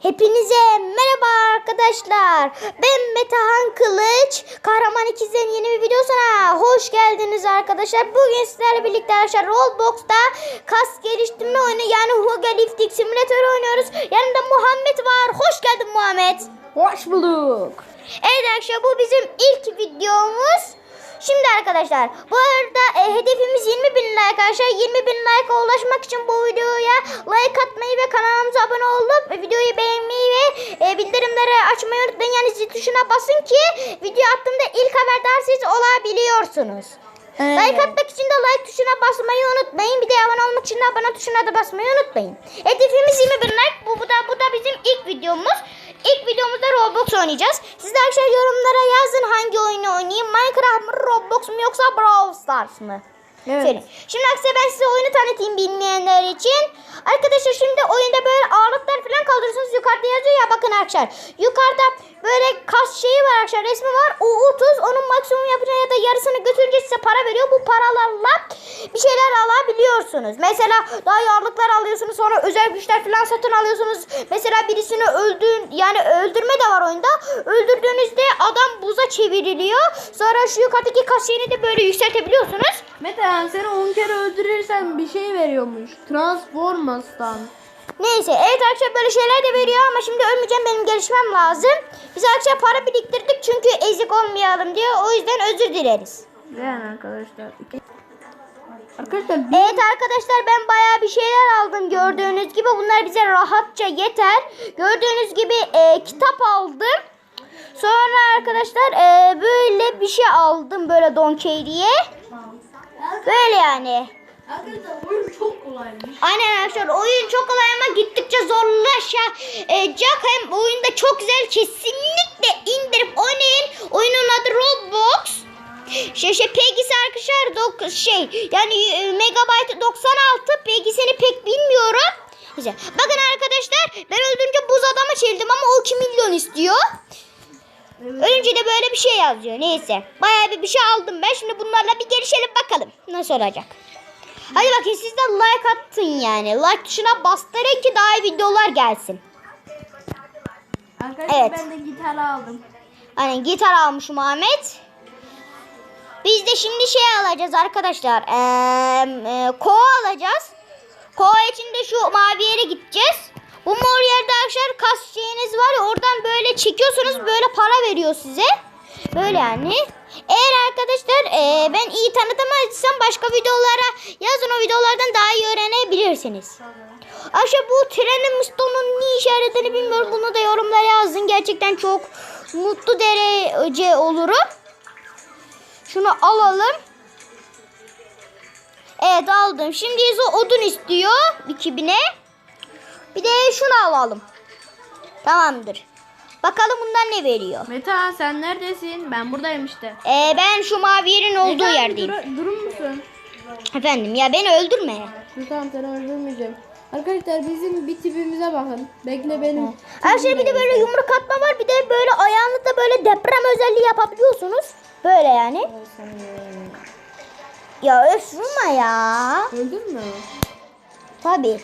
Hepinize merhaba arkadaşlar. Ben Metehan Kılıç. Kahraman ikizlerin yeni bir videosuna hoş geldiniz arkadaşlar. Bugün sizlerle birlikte arkadaşlar Roblox'ta kas geliştirme oyunu yani Hugo Lifting Simulator oynuyoruz. Yanımda Muhammed var. Hoş geldin Muhammed. Hoş bulduk. Evet arkadaşlar bu bizim ilk videomuz. Şimdi arkadaşlar bu arada e, hedefimiz 20 bin like arkadaşlar. 20 bin like'a ulaşmak için bu videoya like atmayı ve kanalımıza abone olup e, videoyu beğenmeyi ve e, bildirimleri açmayı unutmayın. Yani zil tuşuna basın ki video attığımda ilk haberdar siz olabiliyorsunuz. Like atmak için de like tuşuna basmayı unutmayın. Bir de abone olmak için de abone tuşuna da basmayı unutmayın. Hedefimiz 20 bin like. Bu, bu da bu da bizim ilk videomuz. İlk videomuzda Roblox oynayacağız. Siz de arkadaşlar yorumlara yazın hangi oyunu oynayayım. Minecraft mı, Roblox mu yoksa Brawl Stars mı? Evet. Söyleyin. Şimdi arkadaşlar ben size oyunu tanıtayım bilmeyenler için. Arkadaşlar şimdi oyunda böyle ağırlıklar falan kaldırıyorsunuz. Yukarıda yazıyor ya bakın arkadaşlar. Yukarıda böyle kas şeyi var arkadaşlar resmi var. O 30 onun maksimum yapacağı ya da yarısını götürünce size para veriyor. Bu paralarla bir şeyler alabiliyorsunuz. Mesela daha ağırlıklar alıyorsunuz. Sonra özel güçler falan satın alıyorsunuz. Mesela birisini öldüğün yani öldürme de var oyunda. Öldürdüğünüzde adam buza çevriliyor. Sonra şu yukarıdaki kas şeyini de böyle yükseltebiliyorsunuz. Metehan seni 10 kere öldürürsen bir şey veriyormuş. Transformers'tan. Neyse evet arkadaşlar böyle şeyler de veriyor ama şimdi ölmeyeceğim benim gelişmem lazım. Biz arkadaşlar para biriktirdik çünkü ezik olmayalım diye o yüzden özür dileriz. Yani arkadaşlar. Arkadaşlar bir Evet arkadaşlar ben bayağı bir şeyler aldım gördüğünüz gibi bunlar bize rahatça yeter. Gördüğünüz gibi e, kitap aldım. Sonra arkadaşlar e, böyle bir şey aldım böyle donkey diye. Böyle yani. Arkadaşlar oyun çok kolaymış. Aynen arkadaşlar oyun çok kolay ama gittikçe zorlaşacak. Hem oyunda çok güzel kesinlikle indirip oynayın. Oyunun adı Roblox. Şey, şey Peggy'si arkadaşlar dok- şey yani e, megabaytı 96 Peggy'sini pek bilmiyorum. Bakın arkadaşlar ben öldürünce buz adamı çevirdim ama o 2 milyon istiyor. Ölünce de böyle bir şey yazıyor. Neyse. Bayağı bir bir şey aldım ben. Şimdi bunlarla bir gelişelim bakalım. Nasıl olacak. Hadi bakayım siz de like attın yani. Like tuşuna bastırın ki daha iyi videolar gelsin. Arkadaşlar Evet. ben de gitar aldım. Hani gitar almış Muhammed. Biz de şimdi şey alacağız arkadaşlar. Ee, e, kova alacağız. Kova için de şu mavi yere gideceğiz. Bu mor yerde arkadaşlar kas şeyiniz var ya oradan böyle çekiyorsunuz böyle para veriyor size. Böyle yani. Eğer arkadaşlar e, ben iyi tanıtamadıysam başka videolara yazın o videolardan daha iyi öğrenebilirsiniz. Ayşe bu trenin mustonun ne yaradığını bilmiyorum. Bunu da yorumlara yazın. Gerçekten çok mutlu derece olurum. Şunu alalım. Evet aldım. Şimdi Izo odun istiyor 2000'e. Bir de şunu alalım. Tamamdır. Bakalım bundan ne veriyor. Metehan sen neredesin? Ben buradayım işte. Ee, ben şu mavi yerin olduğu Metehan, yerdeyim. dur- durur musun? Efendim ya beni öldürme. Tamam seni öldürmeyeceğim. Arkadaşlar bizim bir tipimize bakın. Bekle benim. Her şey bir de böyle yumruk atma var. Bir de böyle ayağınızda böyle deprem özelliği yapabiliyorsunuz. Böyle yani. Ya öf vurma ya. Öldün mü? Tabii.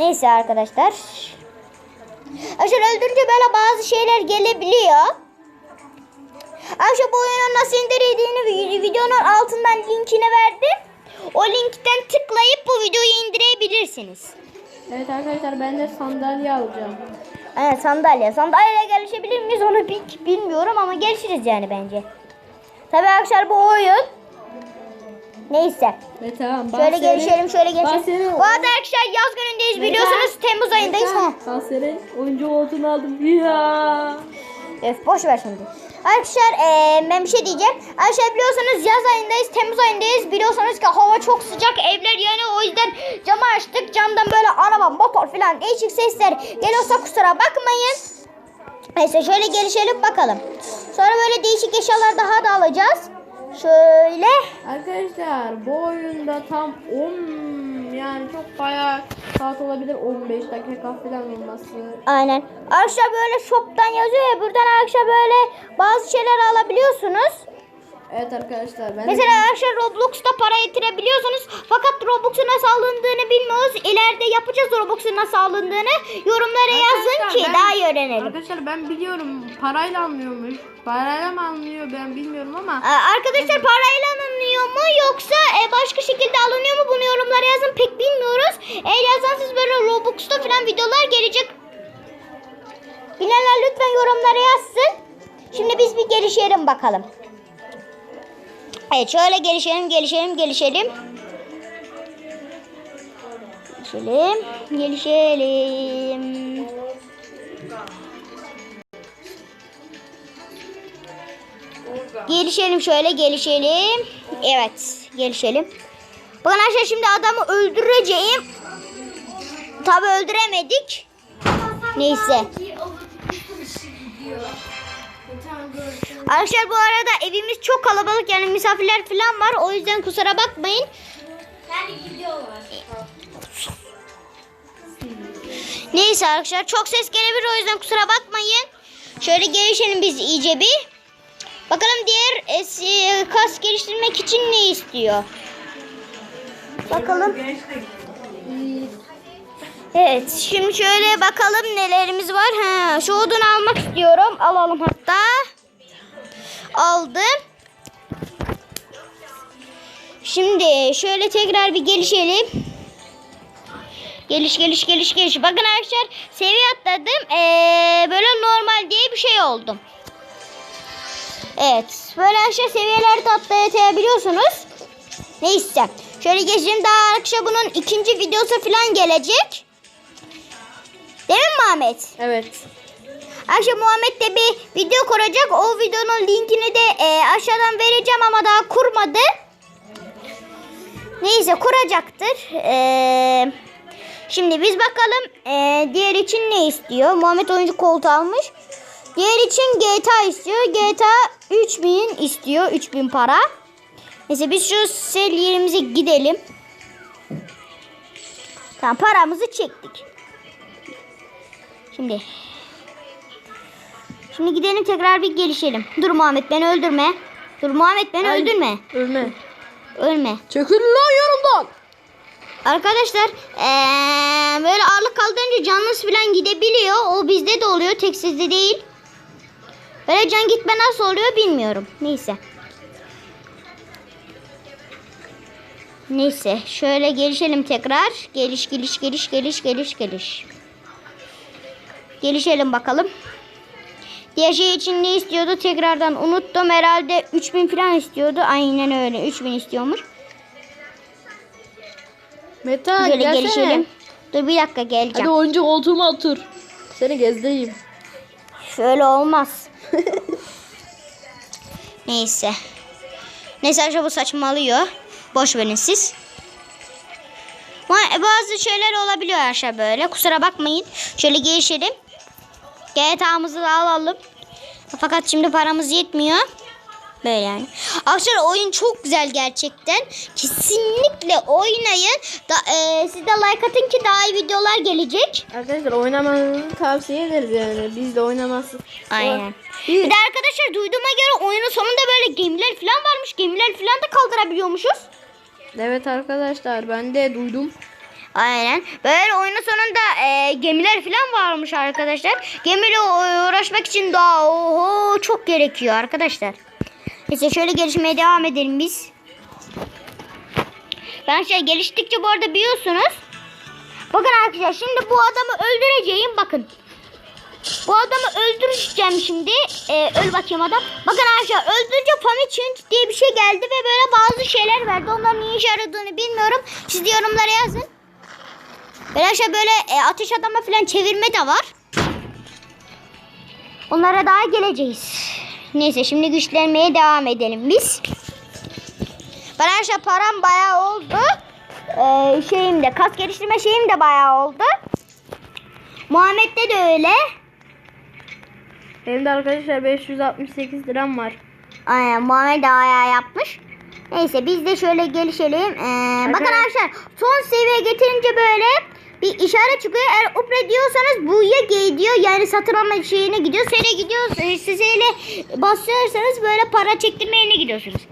Neyse arkadaşlar. Arkadaşlar öldürünce böyle bazı şeyler gelebiliyor. Arkadaşlar bu oyunun nasıl indirildiğini vi- videonun altından linkini verdim. O linkten tıklayıp bu videoyu indirebilirsiniz. Evet arkadaşlar ben de sandalye alacağım. Evet sandalye. Sandalyeyle gelişebilir miyiz onu bil- bilmiyorum ama gelişiriz yani bence. Tabii arkadaşlar bu oyun. Neyse. Metehan bak Şöyle gelişelim şöyle gelişelim. Bu arada arkadaşlar yaz günündeyiz Metehan, biliyorsunuz. Temmuz ayındayız. Metehan, Ha. bak senin oyuncu koltuğunu aldım. Ya. Öf boş ver şimdi. Arkadaşlar eee, ben bir şey diyeceğim. Arkadaşlar biliyorsunuz yaz ayındayız, Temmuz ayındayız. Biliyorsunuz ki hava çok sıcak, evler yanıyor. O yüzden camı açtık. Camdan böyle araba, motor falan değişik sesler geliyorsa kusura bakmayın. Neyse şöyle gelişelim bakalım. Sonra böyle değişik eşyalar daha da alacağız. Şöyle. Arkadaşlar bu oyunda tam 10 yani çok bayağı saat olabilir 15 dakika falan olması. Aynen. Arkadaşlar böyle shop'tan yazıyor ya buradan arkadaşlar böyle bazı şeyler alabiliyorsunuz. Evet arkadaşlar ben Mesela arkadaşlar Roblox'ta para yetirebiliyorsunuz. Fakat Roblox'un nasıl alındığını bilmiyoruz. İleride yapacağız Roblox'un nasıl alındığını. Yorumlara yazın Arkadaşlar ki ben- daha iyi öğrenelim. Arkadaşlar ben biliyorum parayla alınıyormuş. Parayla mı alınıyor ben bilmiyorum ama Ee, Arkadaşlar parayla mu yoksa e, başka şekilde alınıyor mu bunu yorumlara yazın pek bilmiyoruz. Eğer yazarsanız böyle Roblox'ta falan videolar gelecek. Bilenler lütfen yorumlara yazsın. Şimdi biz bir gelişelim bakalım. Evet şöyle gelişelim gelişelim gelişelim. Gelişelim gelişelim. Gelişelim şöyle gelişelim. Evet gelişelim. Bakın arkadaşlar şimdi adamı öldüreceğim. Tabi öldüremedik. Neyse. Arkadaşlar bu arada evimiz çok kalabalık yani misafirler falan var. O yüzden kusura bakmayın. Neyse arkadaşlar çok ses gelebilir o yüzden kusura bakmayın. Şöyle gelişelim biz iyice bir. Bakalım diğer es- kas geliştirmek için ne istiyor? Bakalım. Evet şimdi şöyle bakalım nelerimiz var. Ha, şu odunu almak istiyorum. Alalım hatta. Aldım. Şimdi şöyle tekrar bir gelişelim. Geliş geliş geliş geliş. Bakın arkadaşlar seviye Evet. Böyle aşağı seviyelerde atlayabiliyorsunuz. Neyse. Şöyle geçelim. Daha arkadaşlar bunun ikinci videosu falan gelecek. Değil mi Muhammed? evet. Akşam Muhammed de bir video kuracak. O videonun linkini de e, aşağıdan vereceğim ama daha kurmadı. Neyse kuracaktır. E, şimdi biz bakalım e, diğer için ne istiyor? Muhammed oyuncu koltuğu almış. Diğer için GTA istiyor. GTA 3000 istiyor. 3000 para. Neyse biz şu sel yerimize gidelim. Tamam paramızı çektik. Şimdi Şimdi gidelim tekrar bir gelişelim. Dur Muhammed beni öldürme. Dur Muhammed beni Ay. öldürme. Ölme. Ölme. Çekil lan yanımdan. Arkadaşlar eee, böyle ağırlık kaldırınca canınız falan gidebiliyor. O bizde de oluyor. Tek sizde değil. Böyle can gitme nasıl oluyor bilmiyorum. Neyse. Neyse. Şöyle gelişelim tekrar. Geliş geliş geliş geliş geliş geliş. Gelişelim bakalım. Diğer şey için ne istiyordu tekrardan unuttum. Herhalde 3000 falan istiyordu. Aynen öyle. 3000 istiyormuş. Meta gelsene. gelişelim. Dur bir dakika geleceğim. Hadi oyuncu koltuğuma otur. Seni gezdireyim. Şöyle olmaz. Neyse. Neyse arkadaşlar bu saçmalıyor. Boş verin siz. Ba- Bazı şeyler olabiliyor arkadaşlar böyle. Kusura bakmayın. Şöyle gelişelim. GTA'mızı da alalım. Fakat şimdi paramız yetmiyor. Böyle yani. Arkadaşlar oyun çok güzel gerçekten. Kesinlikle oynayın. Da, e, siz de like atın ki daha iyi videolar gelecek. Arkadaşlar oynamanızı tavsiye ederiz yani. Biz de oynamazsın. Aynen. Bir- de arkadaşlar duyduğuma göre oyunun sonunda böyle gemiler falan varmış. Gemiler falan da kaldırabiliyormuşuz. Evet arkadaşlar ben de duydum. Aynen. Böyle oyunun sonunda e, gemiler falan varmış arkadaşlar. Gemiyle uğraşmak için daha oho çok gerekiyor arkadaşlar. Neyse şöyle gelişmeye devam edelim biz. Ben şey geliştikçe bu arada biliyorsunuz. Bakın arkadaşlar şimdi bu adamı öldüreceğim bakın. Bu adamı öldüreceğim şimdi. Ee, öl bakayım adam. Bakın arkadaşlar öldürünce Change diye bir şey geldi ve böyle bazı şeyler verdi. Onların ne işe yaradığını bilmiyorum. Siz de yorumlara yazın. Böyle arkadaşlar böyle e, ateş adama falan çevirme de var. Onlara daha geleceğiz. Neyse şimdi güçlenmeye devam edelim biz. Ben arkadaşlar param bayağı oldu. Ee, şeyim de kas geliştirme şeyim de bayağı oldu. Muhammed'de de öyle. Benim de arkadaşlar 568 liram var. Aynen Muhammed de ayağı yapmış. Neyse biz de şöyle gelişelim. Ee, bakın Arkadaş- arkadaşlar son seviye getirince böyle bir işaret çıkıyor. Eğer upre diyorsanız buya gidiyor. Yani satın alma şeyine gidiyor. Sene gidiyorsunuz. Siz öyle basıyorsanız böyle para çektirme yerine gidiyorsunuz.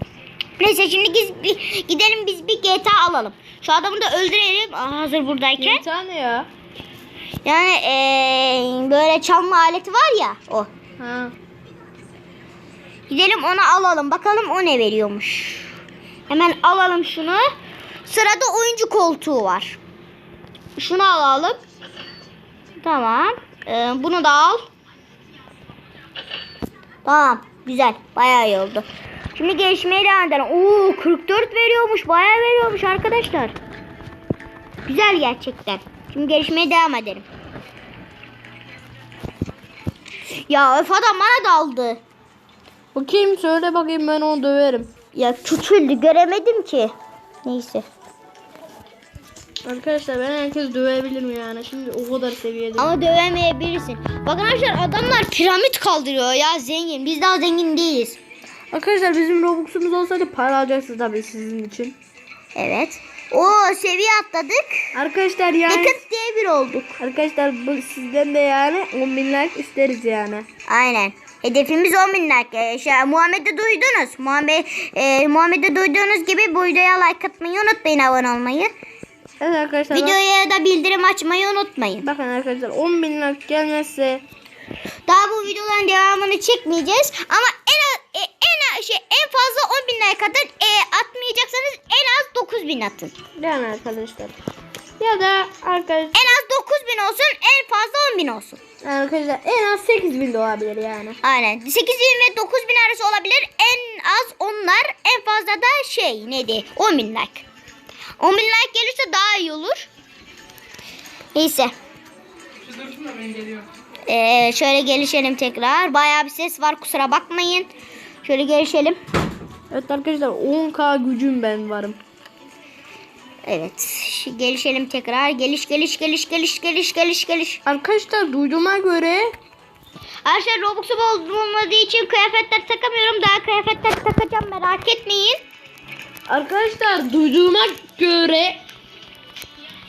Neyse şimdi biz bir, gidelim biz bir GTA alalım. Şu adamı da öldürelim Aa, hazır buradayken. Bir tane ya. Yani eee, böyle çalma aleti var ya o. Ha. Gidelim onu alalım. Bakalım o ne veriyormuş. Hemen alalım şunu. Sırada oyuncu koltuğu var. Şunu alalım. Tamam. Ee, bunu da al. Tamam. Güzel. Bayağı iyi oldu. Şimdi gelişmeye devam edelim. Oo 44 veriyormuş. Bayağı veriyormuş arkadaşlar. Güzel gerçekten. Şimdi gelişmeye devam edelim. Ya öf adam bana daldı. Bakayım söyle bakayım ben onu döverim. Ya küçüldü göremedim ki. Neyse. Arkadaşlar ben herkes dövebilirim yani. Şimdi o kadar seviyede. Ama dövemeyebilirsin. Bakın arkadaşlar adamlar piramit kaldırıyor ya zengin. Biz daha zengin değiliz. Arkadaşlar bizim Robux'umuz olsaydı para alacaksınız tabii sizin için. Evet. O seviye atladık. Arkadaşlar yani Yakıt diye bir olduk. arkadaşlar bu sizden de yani 10 bin like isteriz yani. Aynen. Hedefimiz 10 bin like. Ee, şey, Muhammed'i duydunuz. Muhammed, e, Muhammed'i duyduğunuz gibi bu videoya like atmayı unutmayın abone olmayı. Evet arkadaşlar Videoya da bildirim açmayı unutmayın. bakın arkadaşlar 10 bin like gelmezse Daha bu videoların devamını çekmeyeceğiz. Ama en e, en şey en fazla 10 bin like atın. E, atmayacaksanız en az 9 bin atın. yani arkadaşlar. Ya da arkadaşlar En az 9 bin olsun, en fazla 10 bin olsun. arkadaşlar en az 8 bin de olabilir yani. Aynen. 8 bin ve 9 bin arası olabilir. En az onlar, en fazla da şey neydi? 10 bin like. 10 bin like gelirse daha iyi olur. Neyse. Ee, şöyle gelişelim tekrar. Bayağı bir ses var kusura bakmayın. Şöyle gelişelim. Evet arkadaşlar 10k gücüm ben varım. Evet. Gelişelim tekrar. Geliş geliş geliş geliş geliş geliş geliş. Arkadaşlar duyduğuma göre Arkadaşlar Robux'um olmadığı için kıyafetler takamıyorum. Daha kıyafetler takacağım merak etmeyin. Arkadaşlar duyduğuma göre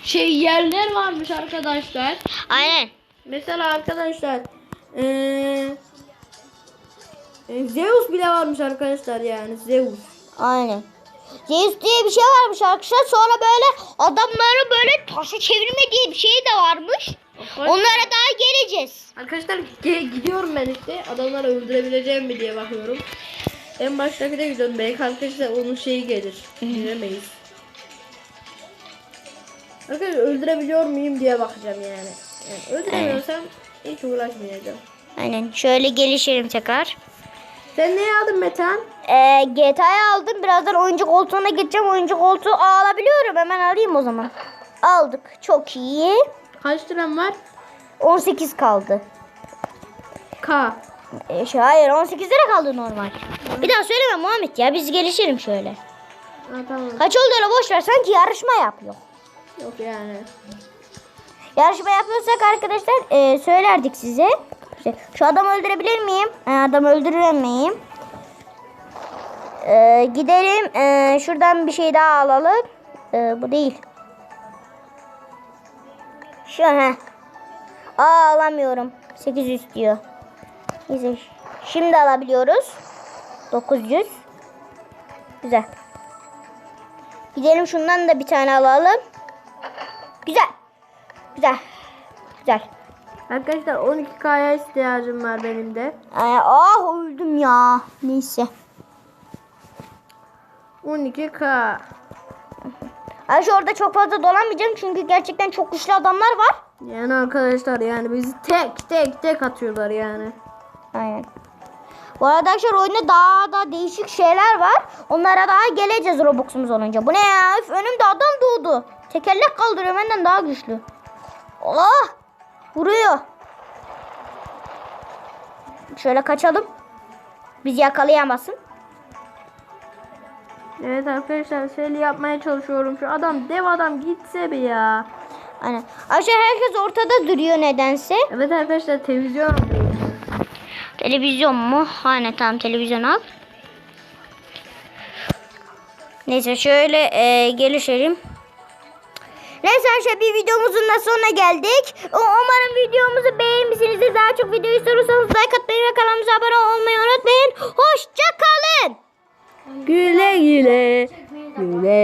şey yerler varmış arkadaşlar. Aynen. Mesela arkadaşlar eee e, Zeus bile varmış arkadaşlar yani Zeus. Aynen. Zeus diye bir şey varmış arkadaşlar. Sonra böyle adamları böyle taşı çevirme diye bir şey de varmış. Onlara daha geleceğiz. Arkadaşlar ge- gidiyorum ben işte adamları öldürebileceğim mi diye bakıyorum. En baştaki de gidiyorum belki arkadaşlar onun şeyi gelir. Bilemeyiz. Arkadaşlar öldürebiliyor muyum diye bakacağım yani. yani öldüremiyorsam hiç uğraşmayacağım. Aynen. Şöyle gelişelim tekrar. Sen ne aldın Metan? Ee, GTA'yı aldım. Birazdan oyuncu koltuğuna gideceğim. Oyuncu koltuğu alabiliyorum. Hemen alayım o zaman. Aldık. Çok iyi. Kaç liram var? 18 kaldı. K. E, şey, hayır 18 lira kaldı normal. Bir daha söyleme Muhammed ya. Biz gelişelim şöyle. Ha, tamam. Kaç olduğunu boş ver. Sanki yarışma yapıyor. Yok yani. Yarışma yapıyorsak arkadaşlar e, söylerdik size. Şu adamı öldürebilir miyim? E, adamı öldürür miyim? E, gidelim. E, şuradan bir şey daha alalım. E, bu değil. Şu he. Aa alamıyorum. 800 diyor. Neyse. Şimdi alabiliyoruz. 900. Güzel. Gidelim şundan da bir tane alalım. Güzel. Güzel. Güzel. Arkadaşlar 12K'ya ihtiyacım var benim de. Ay, ah öldüm ya. Neyse. 12K. Ayşe orada çok fazla dolanmayacağım çünkü gerçekten çok güçlü adamlar var. Yani arkadaşlar yani bizi tek tek tek atıyorlar yani. Aynen. Bu arada arkadaşlar oyunda daha da değişik şeyler var. Onlara daha geleceğiz Robux'umuz olunca. Bu ne ya? Üf, önümde adam doğdu. Tekerlek kaldırıyor benden daha güçlü. Allah! Vuruyor. Şöyle kaçalım. Bizi yakalayamasın. Evet arkadaşlar seli yapmaya çalışıyorum. Şu adam dev adam gitse bir ya. Aynen. Ayşe herkes ortada duruyor nedense. Evet arkadaşlar televizyon. Televizyon mu? Aynen tamam televizyon al. Neyse şöyle e, gelişelim. Neyse arkadaşlar bir videomuzun da sonuna geldik. Umarım videomuzu beğenmişsinizdir. Daha çok video istiyorsanız like atmayı ve kanalımıza abone olmayı unutmayın. Hoşça kalın. Güle güle. Güle